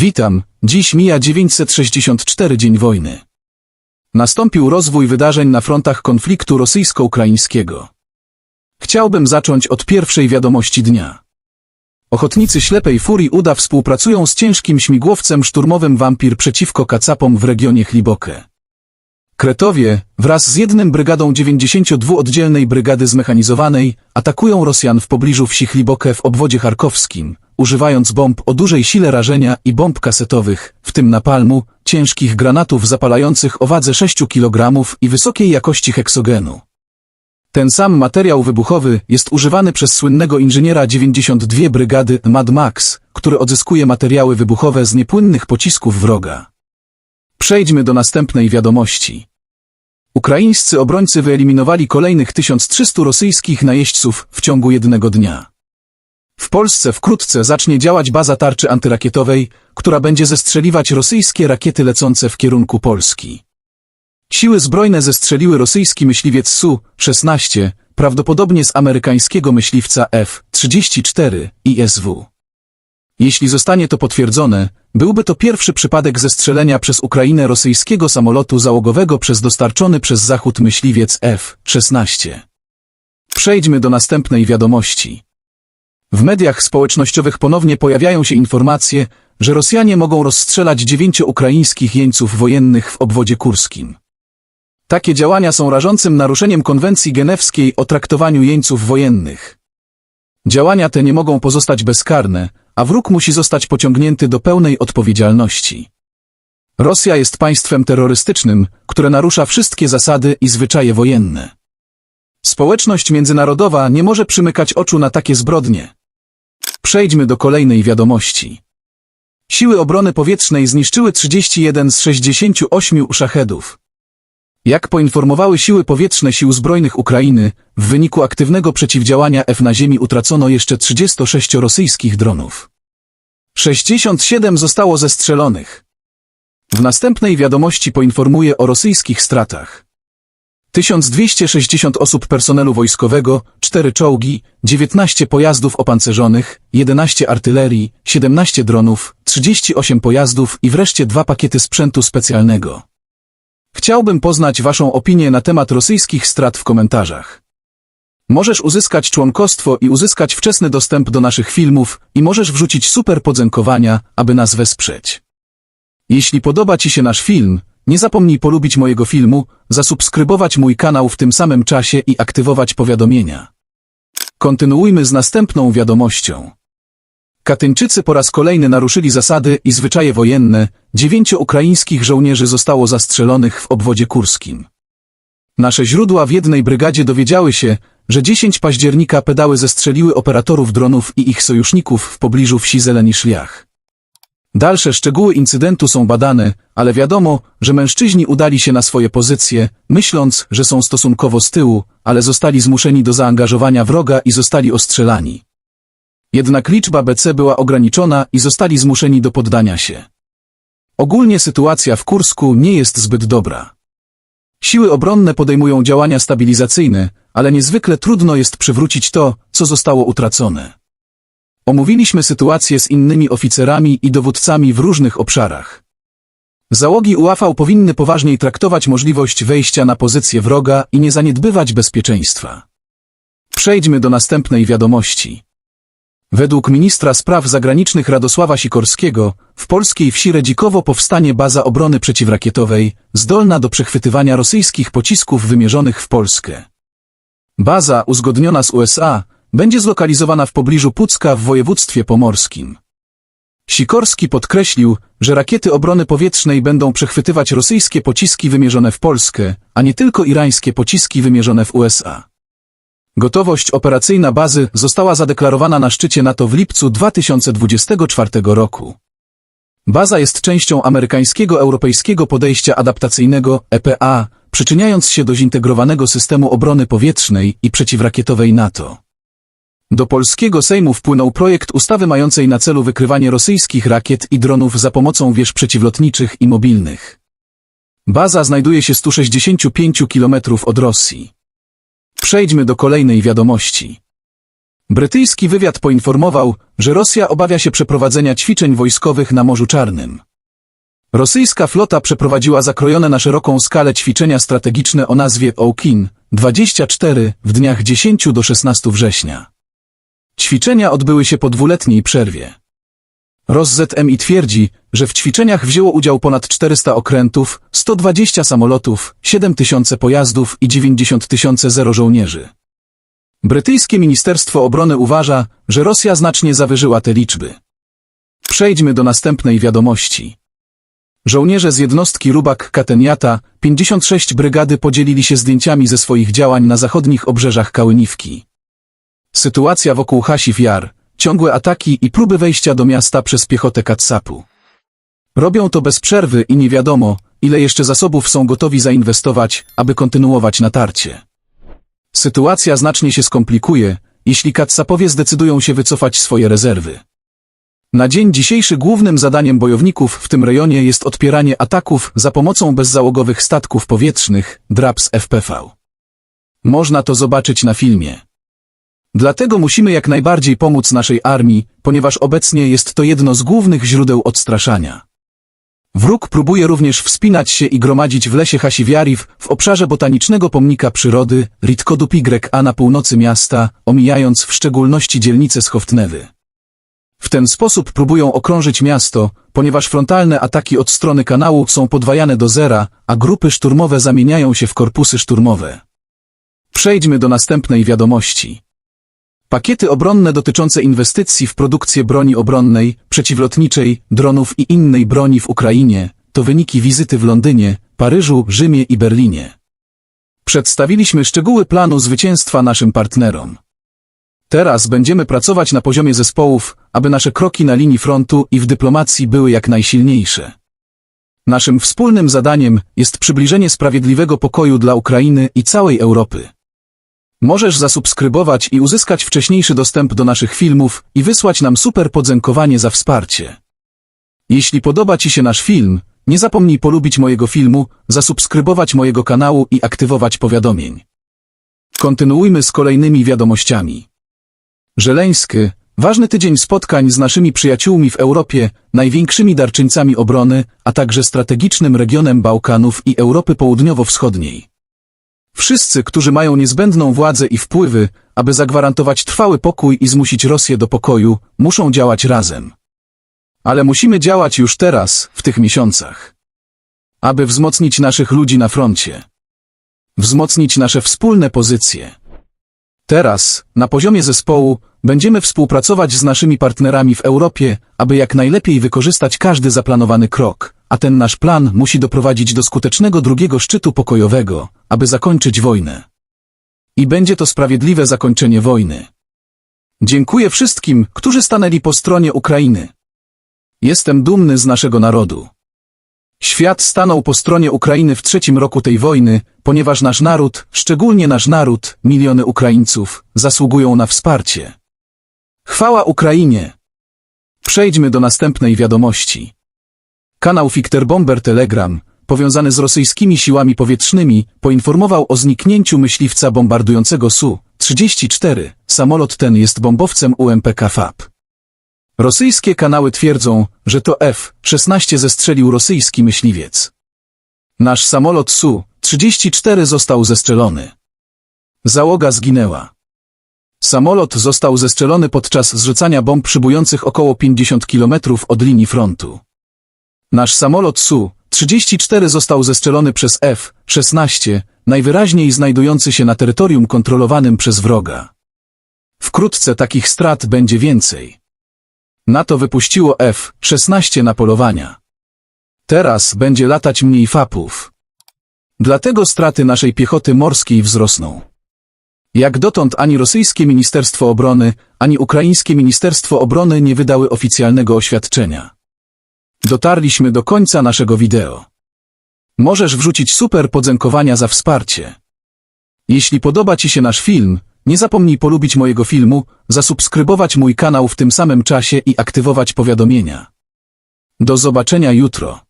Witam, dziś mija 964 dzień wojny. Nastąpił rozwój wydarzeń na frontach konfliktu rosyjsko-ukraińskiego. Chciałbym zacząć od pierwszej wiadomości dnia. Ochotnicy ślepej furii Uda współpracują z ciężkim śmigłowcem szturmowym Wampir przeciwko kacapom w regionie Chliboke. Kretowie, wraz z jednym brygadą 92-oddzielnej brygady zmechanizowanej, atakują Rosjan w pobliżu wsi Chliboke w obwodzie charkowskim, używając bomb o dużej sile rażenia i bomb kasetowych, w tym napalmu, ciężkich granatów zapalających o wadze 6 kg i wysokiej jakości heksogenu. Ten sam materiał wybuchowy jest używany przez słynnego inżyniera 92 brygady Mad Max, który odzyskuje materiały wybuchowe z niepłynnych pocisków wroga. Przejdźmy do następnej wiadomości. Ukraińscy obrońcy wyeliminowali kolejnych 1300 rosyjskich najeźdźców w ciągu jednego dnia. W Polsce wkrótce zacznie działać baza tarczy antyrakietowej, która będzie zestrzeliwać rosyjskie rakiety lecące w kierunku Polski. Siły zbrojne zestrzeliły rosyjski myśliwiec Su-16, prawdopodobnie z amerykańskiego myśliwca F-34 ISW. Jeśli zostanie to potwierdzone, byłby to pierwszy przypadek zestrzelenia przez Ukrainę rosyjskiego samolotu załogowego przez dostarczony przez Zachód myśliwiec F-16. Przejdźmy do następnej wiadomości. W mediach społecznościowych ponownie pojawiają się informacje, że Rosjanie mogą rozstrzelać dziewięciu ukraińskich jeńców wojennych w obwodzie kurskim. Takie działania są rażącym naruszeniem konwencji genewskiej o traktowaniu jeńców wojennych. Działania te nie mogą pozostać bezkarne, a wróg musi zostać pociągnięty do pełnej odpowiedzialności. Rosja jest państwem terrorystycznym, które narusza wszystkie zasady i zwyczaje wojenne. Społeczność międzynarodowa nie może przymykać oczu na takie zbrodnie. Przejdźmy do kolejnej wiadomości. Siły obrony powietrznej zniszczyły 31 z 68 szachedów. Jak poinformowały siły powietrzne Sił Zbrojnych Ukrainy, w wyniku aktywnego przeciwdziałania F na ziemi utracono jeszcze 36 rosyjskich dronów. 67 zostało zestrzelonych. W następnej wiadomości poinformuję o rosyjskich stratach. 1260 osób personelu wojskowego, 4 czołgi, 19 pojazdów opancerzonych, 11 artylerii, 17 dronów, 38 pojazdów i wreszcie dwa pakiety sprzętu specjalnego. Chciałbym poznać Waszą opinię na temat rosyjskich strat w komentarzach. Możesz uzyskać członkostwo i uzyskać wczesny dostęp do naszych filmów i możesz wrzucić super podziękowania, aby nas wesprzeć. Jeśli podoba Ci się nasz film, nie zapomnij polubić mojego filmu, zasubskrybować mój kanał w tym samym czasie i aktywować powiadomienia. Kontynuujmy z następną wiadomością. Katyńczycy po raz kolejny naruszyli zasady i zwyczaje wojenne, dziewięciu ukraińskich żołnierzy zostało zastrzelonych w obwodzie kurskim. Nasze źródła w jednej brygadzie dowiedziały się, że 10 października pedały zestrzeliły operatorów dronów i ich sojuszników w pobliżu wsi Zeleni Szliach. Dalsze szczegóły incydentu są badane, ale wiadomo, że mężczyźni udali się na swoje pozycje, myśląc, że są stosunkowo z tyłu, ale zostali zmuszeni do zaangażowania wroga i zostali ostrzelani. Jednak liczba BC była ograniczona i zostali zmuszeni do poddania się. Ogólnie sytuacja w Kursku nie jest zbyt dobra. Siły obronne podejmują działania stabilizacyjne, ale niezwykle trudno jest przywrócić to, co zostało utracone. Omówiliśmy sytuację z innymi oficerami i dowódcami w różnych obszarach. Załogi UAV powinny poważniej traktować możliwość wejścia na pozycję wroga i nie zaniedbywać bezpieczeństwa. Przejdźmy do następnej wiadomości. Według ministra spraw zagranicznych Radosława Sikorskiego, w polskiej wsi Redzikowo powstanie baza obrony przeciwrakietowej, zdolna do przechwytywania rosyjskich pocisków wymierzonych w Polskę. Baza, uzgodniona z USA, będzie zlokalizowana w pobliżu Pucka w województwie pomorskim. Sikorski podkreślił, że rakiety obrony powietrznej będą przechwytywać rosyjskie pociski wymierzone w Polskę, a nie tylko irańskie pociski wymierzone w USA. Gotowość operacyjna bazy została zadeklarowana na szczycie NATO w lipcu 2024 roku. Baza jest częścią amerykańskiego europejskiego podejścia adaptacyjnego EPA, przyczyniając się do zintegrowanego systemu obrony powietrznej i przeciwrakietowej NATO. Do polskiego Sejmu wpłynął projekt ustawy mającej na celu wykrywanie rosyjskich rakiet i dronów za pomocą wież przeciwlotniczych i mobilnych. Baza znajduje się 165 km od Rosji. Przejdźmy do kolejnej wiadomości. Brytyjski wywiad poinformował, że Rosja obawia się przeprowadzenia ćwiczeń wojskowych na Morzu Czarnym. Rosyjska flota przeprowadziła zakrojone na szeroką skalę ćwiczenia strategiczne o nazwie Okin 24 w dniach 10 do 16 września. Ćwiczenia odbyły się po dwuletniej przerwie. RosZMI twierdzi, że w ćwiczeniach wzięło udział ponad 400 okrętów, 120 samolotów, 7 tysiące pojazdów i 90 tysiące zero żołnierzy. Brytyjskie Ministerstwo Obrony uważa, że Rosja znacznie zawyżyła te liczby. Przejdźmy do następnej wiadomości. Żołnierze z jednostki Rubak Kateniata 56 brygady podzielili się zdjęciami ze swoich działań na zachodnich obrzeżach Kałyniwki. Sytuacja wokół Hasif Jar, ciągłe ataki i próby wejścia do miasta przez piechotę Katsapu. Robią to bez przerwy i nie wiadomo, ile jeszcze zasobów są gotowi zainwestować, aby kontynuować natarcie. Sytuacja znacznie się skomplikuje, jeśli Katsapowie zdecydują się wycofać swoje rezerwy. Na dzień dzisiejszy głównym zadaniem bojowników w tym rejonie jest odpieranie ataków za pomocą bezzałogowych statków powietrznych, DRAPS FPV. Można to zobaczyć na filmie. Dlatego musimy jak najbardziej pomóc naszej armii, ponieważ obecnie jest to jedno z głównych źródeł odstraszania. Wróg próbuje również wspinać się i gromadzić w lesie Hasiwiariw w obszarze botanicznego pomnika przyrody Ritkodup YA na północy miasta, omijając w szczególności dzielnicę Schoftnewy. W ten sposób próbują okrążyć miasto, ponieważ frontalne ataki od strony kanału są podwajane do zera, a grupy szturmowe zamieniają się w korpusy szturmowe. Przejdźmy do następnej wiadomości. Pakiety obronne dotyczące inwestycji w produkcję broni obronnej, przeciwlotniczej, dronów i innej broni w Ukrainie to wyniki wizyty w Londynie, Paryżu, Rzymie i Berlinie. Przedstawiliśmy szczegóły planu zwycięstwa naszym partnerom. Teraz będziemy pracować na poziomie zespołów, aby nasze kroki na linii frontu i w dyplomacji były jak najsilniejsze. Naszym wspólnym zadaniem jest przybliżenie sprawiedliwego pokoju dla Ukrainy i całej Europy. Możesz zasubskrybować i uzyskać wcześniejszy dostęp do naszych filmów i wysłać nam super podziękowanie za wsparcie. Jeśli podoba Ci się nasz film, nie zapomnij polubić mojego filmu, zasubskrybować mojego kanału i aktywować powiadomień. Kontynuujmy z kolejnymi wiadomościami. Żeleński, ważny tydzień spotkań z naszymi przyjaciółmi w Europie, największymi darczyńcami obrony, a także strategicznym regionem Bałkanów i Europy Południowo-Wschodniej. Wszyscy, którzy mają niezbędną władzę i wpływy, aby zagwarantować trwały pokój i zmusić Rosję do pokoju, muszą działać razem. Ale musimy działać już teraz, w tych miesiącach. Aby wzmocnić naszych ludzi na froncie. Wzmocnić nasze wspólne pozycje. Teraz, na poziomie zespołu, będziemy współpracować z naszymi partnerami w Europie, aby jak najlepiej wykorzystać każdy zaplanowany krok, a ten nasz plan musi doprowadzić do skutecznego drugiego szczytu pokojowego, aby zakończyć wojnę. I będzie to sprawiedliwe zakończenie wojny. Dziękuję wszystkim, którzy stanęli po stronie Ukrainy. Jestem dumny z naszego narodu. Świat stanął po stronie Ukrainy w trzecim roku tej wojny, ponieważ nasz naród, szczególnie nasz naród, miliony Ukraińców, zasługują na wsparcie. Chwała Ukrainie! Przejdźmy do następnej wiadomości. Kanał Fichter Bomber Telegram, powiązany z rosyjskimi siłami powietrznymi, poinformował o zniknięciu myśliwca bombardującego Su-34. Samolot ten jest bombowcem UMPK FAB. Rosyjskie kanały twierdzą, że to F-16 zestrzelił rosyjski myśliwiec. Nasz samolot Su-34 został zestrzelony. Załoga zginęła. Samolot został zestrzelony podczas zrzucania bomb przybujących około 50 km od linii frontu. Nasz samolot Su-34 został zestrzelony przez F-16, najwyraźniej znajdujący się na terytorium kontrolowanym przez wroga. Wkrótce takich strat będzie więcej. NATO wypuściło F-16 na polowania. Teraz będzie latać mniej fapów. Dlatego straty naszej piechoty morskiej wzrosną. Jak dotąd ani rosyjskie Ministerstwo Obrony, ani ukraińskie Ministerstwo Obrony nie wydały oficjalnego oświadczenia. Dotarliśmy do końca naszego wideo. Możesz wrzucić super podziękowania za wsparcie. Jeśli podoba Ci się nasz film, nie zapomnij polubić mojego filmu, zasubskrybować mój kanał w tym samym czasie i aktywować powiadomienia. Do zobaczenia jutro.